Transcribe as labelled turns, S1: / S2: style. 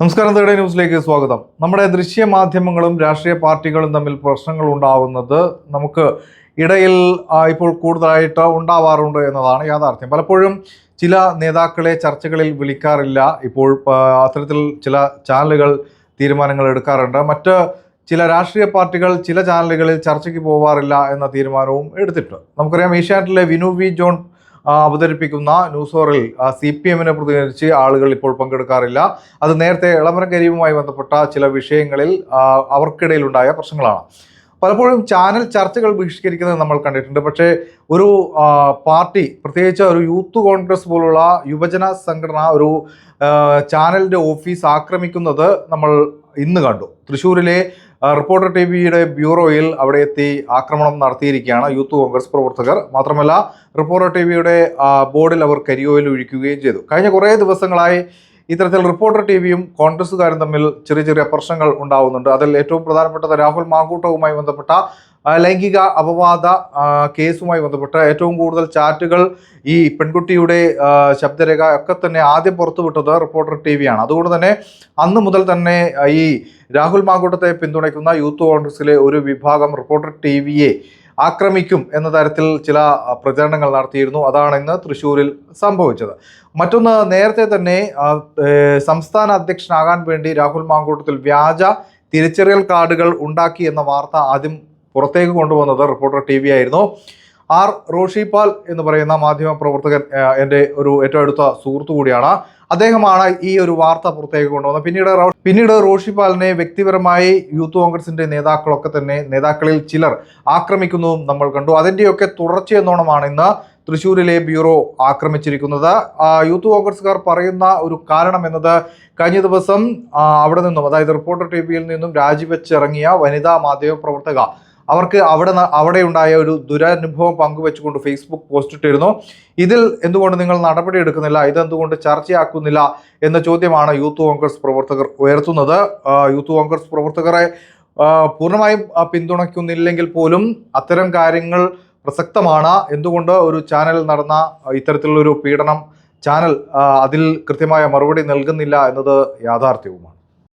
S1: നമസ്കാരം തേടെ ന്യൂസിലേക്ക് സ്വാഗതം. നമ്മുടെ ദൃശ്യ മാധ്യമങ്ങളും രാഷ്ട്രീയ പാർട്ടികളും തമ്മിൽ പ്രശ്നങ്ങൾ ഉണ്ടാവുന്നത് നമുക്ക് ഇടയിൽ ഇപ്പോൾ കൂടുതലായിട്ട് ഉണ്ടാവാറുണ്ട് എന്നതാണ് യാഥാർത്ഥ്യം. പലപ്പോഴും ചില നേതാക്കളെ ചർച്ചകളിൽ വിളിക്കാറില്ല. ഇപ്പോൾ അത്തരത്തിൽ ചില ചാനലുകൾ തീരുമാനങ്ങൾ എടുക്കാറുണ്ട്. മറ്റ് ചില രാഷ്ട്രീയ പാർട്ടികൾ ചില ചാനലുകളിൽ ചർച്ചയ്ക്ക് പോവാറില്ല എന്ന തീരുമാനവും എടുത്തിട്ടുണ്ട്. നമുക്കറിയാം ഏഷ്യാനെറ്റിലെ വിനു വി ജോൺ അവതരിപ്പിക്കുന്ന ന്യൂസ് ഓറിൽ സി പി എമ്മിനെ പ്രതികരിച്ച് ആളുകൾ ഇപ്പോൾ പങ്കെടുക്കാറില്ല. അത് നേരത്തെ ഇളമരം കരീമുമായി ബന്ധപ്പെട്ട ചില വിഷയങ്ങളിൽ അവർക്കിടയിലുണ്ടായ പ്രശ്നങ്ങളാണ്. പലപ്പോഴും ചാനൽ ചർച്ചകൾ ബഹിഷ്കരിക്കുന്നത് നമ്മൾ കണ്ടിട്ടുണ്ട്. പക്ഷേ ഒരു പാർട്ടി പ്രത്യേകിച്ച് ഒരു യൂത്ത് കോൺഗ്രസ് പോലുള്ള യുവജന സംഘടന ഒരു ചാനലിന്റെ ഓഫീസ് ആക്രമിക്കുന്നത് നമ്മൾ ഇന്ന് കണ്ടു. തൃശ്ശൂരിലെ റിപ്പോർട്ടർ ടി വിയുടെ ബ്യൂറോയിൽ അവിടെ എത്തി ആക്രമണം നടത്തിയിരിക്കുകയാണ് യൂത്ത് കോൺഗ്രസ് പ്രവർത്തകർ. മാത്രമല്ല റിപ്പോർട്ടർ ടി വിയുടെ ബോർഡിൽ അവർ കരിയോയിൽ ഒഴിക്കുകയും ചെയ്തു. കഴിഞ്ഞ കുറേ ദിവസങ്ങളായി ഇത്തരത്തിൽ റിപ്പോർട്ടർ ടി വിയും കോൺഗ്രസുകാരും തമ്മിൽ ചെറിയ ചെറിയ പ്രശ്നങ്ങൾ ഉണ്ടാവുന്നുണ്ട്. അതിൽ ഏറ്റവും പ്രധാനപ്പെട്ടത് രാഹുൽ മാങ്കൂട്ടവുമായി ബന്ധപ്പെട്ട ലൈംഗിക അപവാദ കേസുമായി ബന്ധപ്പെട്ട് ഏറ്റവും കൂടുതൽ ചാറ്റുകൾ ഈ പെൺകുട്ടിയുടെ ശബ്ദരേഖ ഒക്കെ തന്നെ ആദ്യം പുറത്തുവിട്ടത് റിപ്പോർട്ടർ ടി വിയാണ് അതുകൊണ്ട് തന്നെ അന്ന് മുതൽ തന്നെ ഈ രാഹുൽ മാങ്കൂട്ടത്തെ പിന്തുണയ്ക്കുന്ന യൂത്ത് കോൺഗ്രസിലെ ഒരു വിഭാഗം റിപ്പോർട്ടർ ടി വിയെ ആക്രമിക്കും എന്ന തരത്തിൽ ചില പ്രചരണങ്ങൾ നടത്തിയിരുന്നു. അതാണ് ഇന്ന് തൃശ്ശൂരിൽ സംഭവിച്ചത്. മറ്റൊന്ന് നേരത്തെ തന്നെ സംസ്ഥാന അധ്യക്ഷനാകാൻ വേണ്ടി രാഹുൽ മാങ്കൂട്ടത്തിൽ വ്യാജ തിരിച്ചറിയൽ കാർഡുകൾ ഉണ്ടാക്കി എന്ന വാർത്ത ആദ്യം പുറത്തേക്ക് കൊണ്ടുവന്നത് റിപ്പോർട്ടർ ടി ആയിരുന്നു. ആർ റോഷിപാൽ എന്ന് പറയുന്ന മാധ്യമ പ്രവർത്തകൻ എന്റെ ഒരു ഏറ്റവും അടുത്ത സുഹൃത്തു കൂടിയാണ്. അദ്ദേഹമാണ് ഈ ഒരു വാർത്ത പുറത്തേക്ക് കൊണ്ടുവന്നത്. പിന്നീട് പിന്നീട് റോഷിപാലിനെ വ്യക്തിപരമായി യൂത്ത് കോൺഗ്രസിന്റെ നേതാക്കളൊക്കെ തന്നെ നേതാക്കളിൽ ചിലർ ആക്രമിക്കുന്നതും നമ്മൾ കണ്ടു. അതിന്റെയൊക്കെ തുടർച്ചയെന്നോണമാണ് ഇന്ന് തൃശ്ശൂരിലെ ബ്യൂറോ ആക്രമിച്ചിരിക്കുന്നത്. യൂത്ത് കോൺഗ്രസ്സുകാർ പറയുന്ന ഒരു കാരണം എന്നത് കഴിഞ്ഞ ദിവസം അവിടെ നിന്നും അതായത് റിപ്പോർട്ടർ ടി വിയിൽ നിന്നും രാജിവെച്ചിറങ്ങിയ വനിതാ മാധ്യമ പ്രവർത്തക അവർക്ക് അവിടെ അവിടെ ഉണ്ടായ ഒരു ദുരനുഭവം പങ്കുവെച്ചുകൊണ്ട് ഫേസ്ബുക്ക് പോസ്റ്റ് ഇട്ടിരുന്നു. ഇതിൽ എന്തുകൊണ്ട് നിങ്ങൾ നടപടി എടുക്കുന്നില്ല? ഇതെന്തുകൊണ്ട് ചർച്ചയാക്കുന്നില്ല? എന്ന ചോദ്യമാണ് യൂത്ത് കോൺഗ്രസ് പ്രവർത്തകർ ഉയർത്തുന്നത്. യൂത്ത് കോൺഗ്രസ് പ്രവർത്തകരെ പൂർണമായും പിന്തുണയ്ക്കുന്നില്ലെങ്കിൽ പോലും അത്തരം കാര്യങ്ങൾ പ്രസക്തമാണ്. എന്തുകൊണ്ട് ഒരു ചാനൽ നടന്ന ഇത്തരത്തിലുള്ളൊരു പീഡനം ചാനൽ അതിൽ കൃത്യമായ മറുപടി നൽകുന്നില്ല എന്നത് യാഥാർത്ഥ്യവുമാണ്.